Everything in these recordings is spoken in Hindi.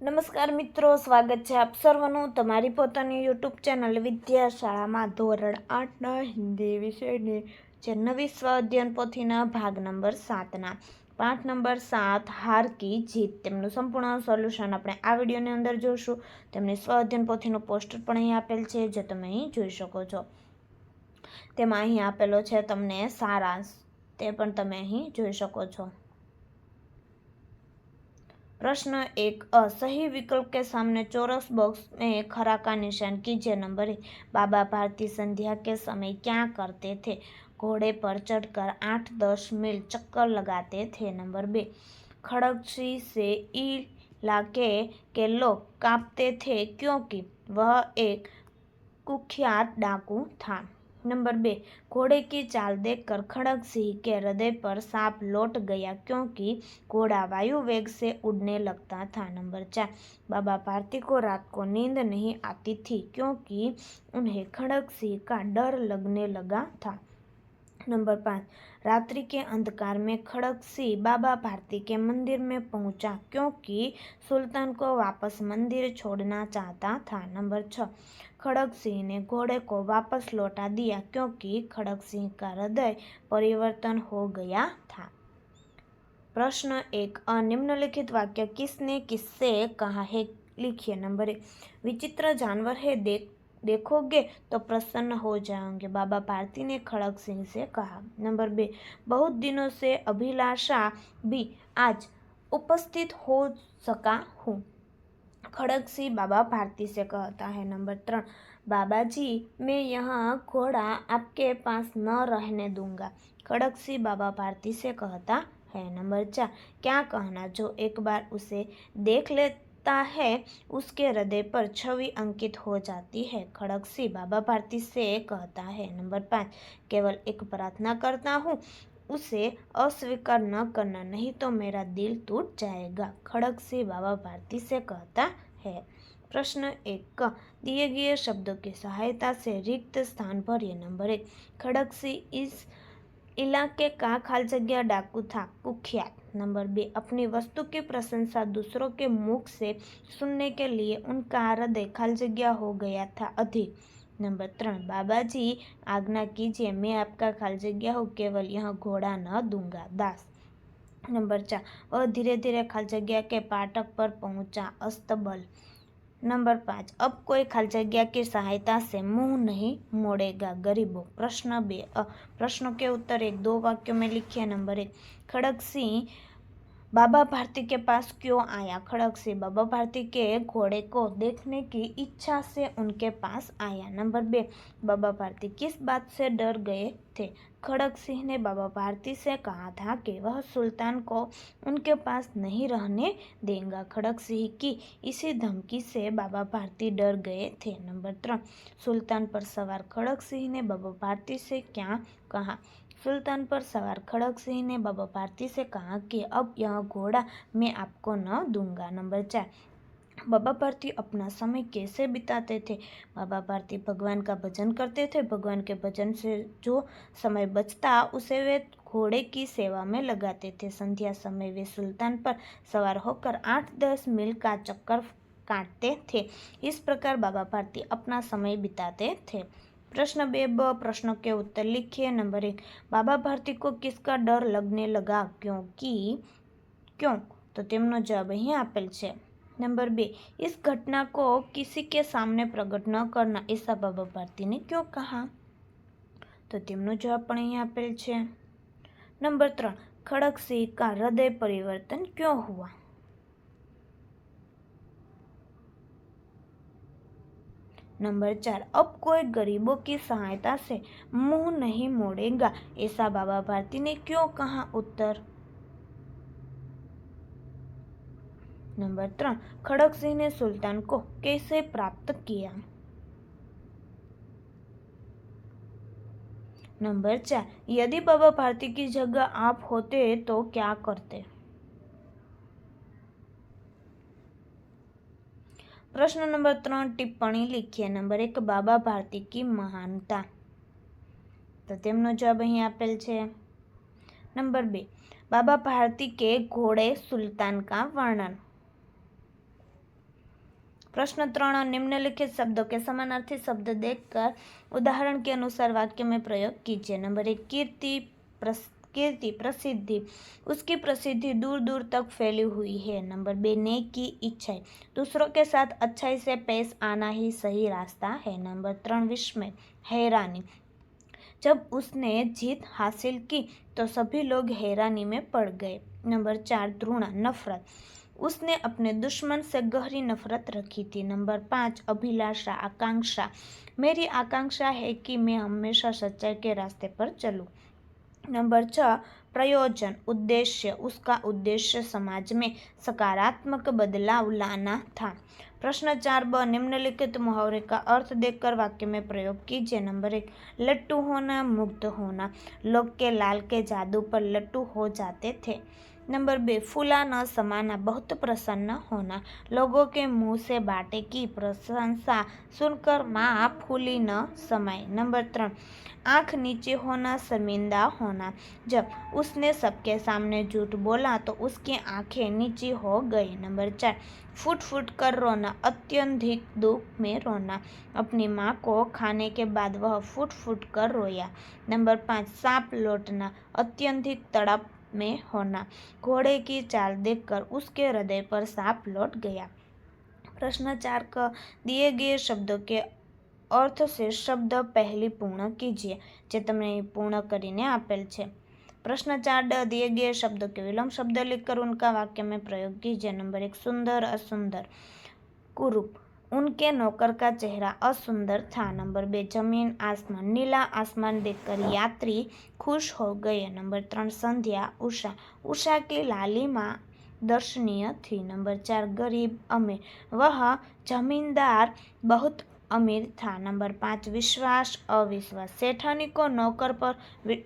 નમસ્કાર મિત્રો, સ્વાગત છે આપ સર્વનું તમારી પોતાની યુટ્યુબ ચેનલ વિદ્યાશાળામાં ધોરણ આઠના હિન્દી વિષયની, જે નવી સ્વઅધ્યયન પોથીના ભાગ નંબર સાતના. પાઠ નંબર સાત, હાર કી જીત. તેમનું સંપૂર્ણ સોલ્યુશન આપણે આ વિડીયોની અંદર જોઈશું તેમની સ્વઅધ્યયન પોથીનું પોસ્ટર પણ અહીં આપેલ છે, જે તમે અહીં જોઈ શકો છો. તેમાં અહીં આપેલો છે તમને સારાંશ. તે પણ તમે અહીં જોઈ શકો છો. प्रश्न एक, अ, सही विकल्प के सामने चौरस बॉक्स में खरा का निशान कीजिए। नंबर एक, बाबा भारती संध्या के समय क्या करते थे? घोड़े पर चढ़कर आठ दस मील चक्कर लगाते थे। नंबर बे, खड़गसी से इलाके के लोग कांपते थे क्योंकि वह एक कुख्यात डाकू था। नंबर बे, घोड़े की चाल देखकर खड़ग सिंह के हृदय पर सांप लौट गया क्योंकि घोड़ा वायु वेग से उड़ने लगता था। नंबर चार, बाबा भारती को रात को नींद नहीं आती थी क्योंकि उन्हें खड़ग सिंह का डर लगने लगा था। नंबर पाँच, रात्रि के अंधकार में खड़ग सिंह बाबा भारती के मंदिर में पहुँचा क्योंकि सुल्तान को वापस मंदिर छोड़ना चाहता था। नंबर छः खड़ग सिंह ने घोड़े को वापस लौटा दिया क्योंकि खड़ग सिंह का हृदय परिवर्तन हो गया था। प्रश्न एक निम्नलिखित वाक्य किसने किससे कहा है? लिखिए नंबर एक, विचित्र जानवर है, देख देखोगे तो प्रसन्न हो जाओगे। बाबा भारती ने खड़ग सिंह से कहा। नंबर बे, बहुत दिनों से अभिलाषा भी आज उपस्थित हो सका हूँ। खड़ग सिंह बाबा भारती से कहता है, नंबर त्रण बाबा जी मैं यहाँ घोड़ा आपके पास न रहने दूँगा। खड़ग सिंह बाबा भारती से कहता है, नंबर चार, क्या कहना? जो एक बार उसे देख लेता है, उसके हृदय पर छवि अंकित हो जाती है। खड़ग सिंह बाबा भारती से कहता है, नंबर पाँच, केवल एक प्रार्थना करता हूँ, उसे अस्वीकार न करना, नहीं तो मेरा दिल टूट जाएगा। खड़ग सिंह बाबा भारती से कहता है, प्रश्न एक, दिए गए शब्दों की सहायता से रिक्त स्थान भरिए नंबर एक खड़ग सिंह इस इलाके का खाल जगह डाकू था, कुख्यात। नंबर बे, अपनी वस्तु की प्रशंसा दूसरों के मुख से सुनने के लिए उनका हृदय खाल जगह हो गया था अधिक। नंबर त्रण बाबा जी आज्ञा कीजिए, मैं आपका खाल जगह हूँ, केवल यह घोड़ा न दूँगा, दास। नंबर चार, वह धीरे धीरे खाल जगह के पाठक पर पहुँचा, अस्तबल। नंबर पाँच, अब कोई खाली जगह की सहायता से मुँह नहीं मोड़ेगा। गरीबों, प्रश्न बे प्रश्नों के उत्तर एक, दो वाक्यों में लिखिए नंबर एक, खड़ग सिंह बाबा भारती के पास क्यों आया? खड़ग सिंह बाबा भारती के घोड़े को देखने की इच्छा से उनके पास आया। नंबर बे, बाबा भारती किस बात से डर गए थे? खड़ग सिंह ने बाबा भारती से कहा था कि वह सुल्तान को उनके पास नहीं रहने देगा। खड़ग सिंह की इसी धमकी से बाबा भारती डर गए थे। नंबर तीन सुल्तान पर सवार। खड़ग सिंह ने बाबा भारती से क्या कहा? सुल्तान पर सवार खड़ग सिंह ने बाबा भारती से कहा कि अब यह घोड़ा मैं आपको न दूँगा। नंबर चार, बाबा भारती अपना समय कैसे बिताते थे? बाबा भारती भगवान का भजन करते थे। भगवान के भजन से जो समय बचता, उसे वे घोड़े की सेवा में लगाते थे। संध्या समय वे सुल्तान पर सवार होकर आठ दस मील का चक्कर काटते थे। इस प्रकार बाबा भारती अपना समय बिताते थे। प्रश्न बे ब प्रश्नों के उत्तर लिखिए नंबर एक बाबा भारती को किसका डर लगने लगा क्योंकि क्यों तो તેમનો જવાબ અહીં આપેલ છે नंबर बे इस घटना को किसी के सामने प्रकट न करना ऐसा बाबा भारती ने क्यों कहा तो તેમનો જવાબ પણ અહીં આપેલ છે नंबर ત્રણ खड़ग सिंह का हृदय परिवर्तन क्यों हुआ नंबर चार, अब कोई गरीबों की सहायता से मुँह नहीं मोड़ेगा। ऐसा बाबा भारती ने क्यों कहा उत्तर? नंबर तीन, खड़ग सिंह ने सुल्तान को कैसे प्राप्त किया? नंबर चार, यदि बाबा भारती की जगह आप होते तो क्या करते? प्रश्न नंबर ત્રણ ટિપ્પણી લીખીએ નંબર એક બાબા ભારતી की મહાનતા તો તેમનો જવાબ અહીં આપેલ છે નંબર બે બાબા ભારતી के घोड़े सुल्तान का वर्णन प्रश्न त्रण निम्नलिखित शब्दों के समानार्थी शब्द देखकर उदाहरण के अनुसार वाक्य में प्रयोग कीजिए नंबर एक कीर्ति प्रस, कीर्ति प्रसिद्धि, उसकी प्रसिद्धि दूर दूर तक फैली हुई है। नंबर बे ने की इच्छा दूसरों के साथ अच्छाई से पेश आना ही सही रास्ता है। नंबर त्रण, विस्मय, हैरानी। जब उसने जीत हासिल की तो सभी लोग हैरानी में पड़ गए। नंबर चार, द्रोणा, नफरत। उसने अपने दुश्मन से गहरी नफरत रखी थी। नंबर पाँच, अभिलाषा, आकांक्षा। मेरी आकांक्षा है कि मैं हमेशा सच्चाई के रास्ते पर चलूँ। नंबर छः, प्रयोजन, उद्देश्य। उसका उद्देश्य समाज में सकारात्मक बदलाव लाना था। प्रश्न चार ब, निम्नलिखित मुहावरे का अर्थ देखकर वाक्य में प्रयोग कीजिए। नंबर एक, लट्टू होना मुग्ध होना। लोग के लाल के जादू पर लट्टू हो जाते थे। नंबर बे, फूला न समाना, बहुत प्रसन्न होना। लोगों के मुँह से बाटे की प्रशंसा सुनकर माँ फूली न समाई नंबर तीन आँख नीचे होना, शर्मिंदा होना। जब उसने सबके सामने झूठ बोला तो उसकी आँखें नीची हो गई। नंबर चार, फुट फुट कर रोना, अत्यधिक दुख में रोना। अपनी माँ को खाने के बाद वह फुट फुट कर रोया। नंबर पाँच, सांप लौटना, अत्यधिक तड़प में होना घोड़े की चाल देखकर उसके हृदय पर सांप लौट गया प्रश्न चार का दिए गए शब्दों के अर्थ से शब्द पहली पूर्ण कीजिए જે તમને પૂર્ણ કરીને આપેલ છે प्रश्न चार ड दिए गए शब्दों के विलोम शब्द लिखकर उनका वाक्य में प्रयोग कीजिए नंबर एक सुंदर असुंदर कुरूप उनके नौकर का चेहरा असुंदर था। नंबर बे ज़मीन, आसमान, नीला आसमान देखकर यात्री खुश हो गए। नंबर त्रण संध्या, उषा उषा की लालिमा दर्शनीय थी। नंबर चार, गरीब अमीर, वह जमींदार, बहुत अमीर था। नंबर पाँच, विश्वास, अविश्वास, सेठानी को नौकर पर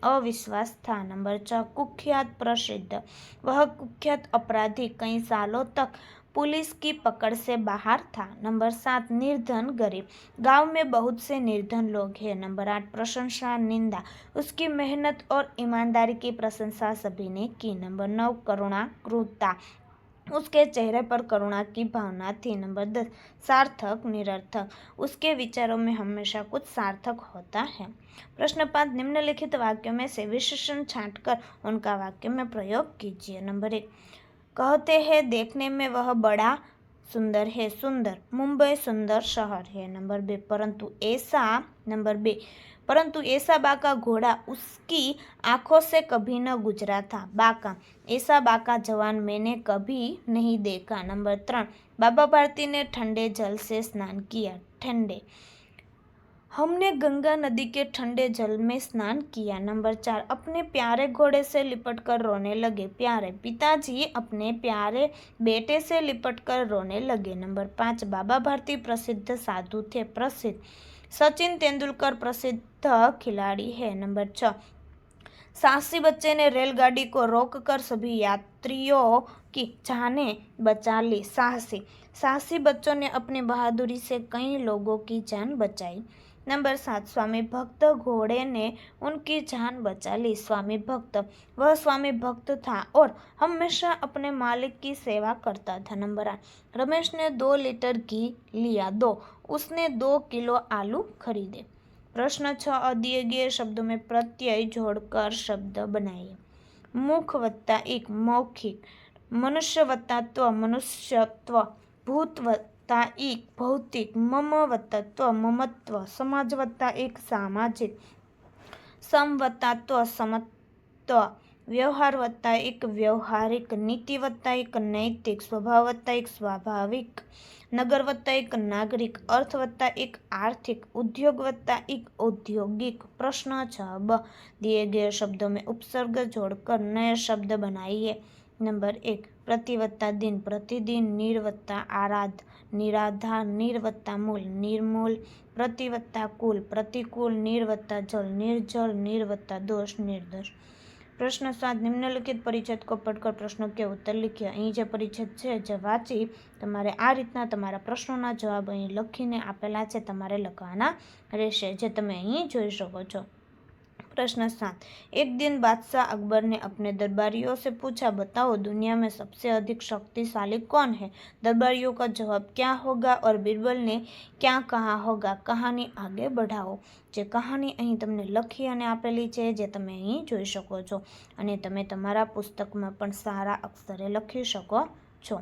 अविश्वास था। नंबर छः, कुख्यात प्रसिद्ध, वह कुख्यात अपराधी कई सालों तक पुलिस की पकड़ से बाहर था। नंबर सात, निर्धन गरीब। गाँव में बहुत से निर्धन लोग हैं। नंबर आठ, प्रशंसा, निंदा। उसकी मेहनत और ईमानदारी की प्रशंसा सभी ने की। नंबर नौ करुणा क्रूरता उसके चेहरे पर करुणा की भावना थी। नंबर दस, सार्थक, निरर्थक। उसके विचारों में हमेशा कुछ सार्थक होता है। प्रश्न पाँच, निम्नलिखित वाक्यों में से विशेषण छांटकर उनका वाक्य में प्रयोग कीजिए। नंबर एक कहते हैं, देखने में वह बड़ा सुंदर है। सुंदर, मुंबई सुंदर शहर है। नंबर बे, परंतु ऐसा, नंबर बे, परंतु ऐसा बाका घोड़ा उसकी आँखों से कभी न गुजरा था। बाका, ऐसा बाका जवान मैंने कभी नहीं देखा। नंबर त्रण, बाबा भारती ने ठंडे जल से स्नान किया। ठंडे हमने गंगा नदी के ठंडे जल में स्नान किया। नंबर चार, अपने प्यारे घोड़े से लिपट कर रोने लगे। प्यारे पिताजी अपने प्यारे बेटे से लिपट कर रोने लगे। नंबर पाँच, बाबा भारती प्रसिद्ध साधु थे। प्रसिद्ध, सचिन तेंदुलकर प्रसिद्ध खिलाड़ी है। नंबर छ, साहसी बच्चे ने रेलगाड़ी को रोककर सभी यात्रियों की जाने बचा ली। साहसी साहसी बच्चों ने अपनी बहादुरी से कई लोगों की जान बचाई। नंबर सात, स्वामी भक्त घोड़े ने उनकी जान बचा ली। स्वामी भक्त, वह स्वामी भक्त था और हमेशा अपने मालिक की सेवा करता था। नंबर आठ, रमेश ने दो लीटर घी लिया, दो। उसने दो किलो आलू खरीदे। प्रश्न छ दिए गए शब्दों में प्रत्यय जोड़कर शब्द बनाइए। मुख वत्ता एक मौखिक मनुष्य वत्तात्व मनुष्यत्व भूत वत्ता एक भौतिक मम वत्तत्व ममत्व समाज वत्ता एक सामाजिक समवत्तात्व समत्व व्यवहार वत्ता एक व्यवहारिक नीति वत्ता एक नैतिक स्वभाव वत्ता एक स्वाभाविक नगर वत्ता एक नागरिक अर्थ वत्ता एक आर्थिक उद्योग वत्ता एक औद्योगिक प्रश्न छ। ब, दिए गए शब्दों में उपसर्ग जोड़कर नए शब्द बनाइए। नंबर एक પ્રતિવત્તા દિન, પ્રતિદિન નિર્વત્તા આરાધ, નિરાધાર, નિર્વત્તા મૂલ, નિર્મૂલ, પ્રતિવત્તા કુલ પ્રતિકૂલ નિર્વત્તા જળ, નિર્જળ, નિર્વત્તા દોષ, નિર્દોષ. પ્રશ્ન સાત, નિમ્નલિખિત પરિચ્છેદ કો પડકર પ્રશ્નો કે ઉત્તર લખ્યા અહીં જે પરિચ્છેદ છે, જે વાંચી, તમારે આ રીતના તમારા પ્રશ્નોના જવાબ અહીં લખીને આપેલા છે, તમારે લખવાના રહેશે, જે તમે અહીં જોઈ શકો છો. प्रश्न सात एक दिन बादशाह अकबर ने अपने दरबारियों से पूछा बताओ दुनिया में सबसे अधिक शक्तिशाली कौन है दरबारियों का जवाब क्या होगा और बीरबल ने क्या कहा होगा કહાની આગે બઢાવો જે કહાની અહીં તમને લખી અને આપેલી છે જે તમે અહીં જોઈ શકો છો અને તમે તમારા પુસ્તકમાં પણ સારા અક્ષરે લખી શકો છો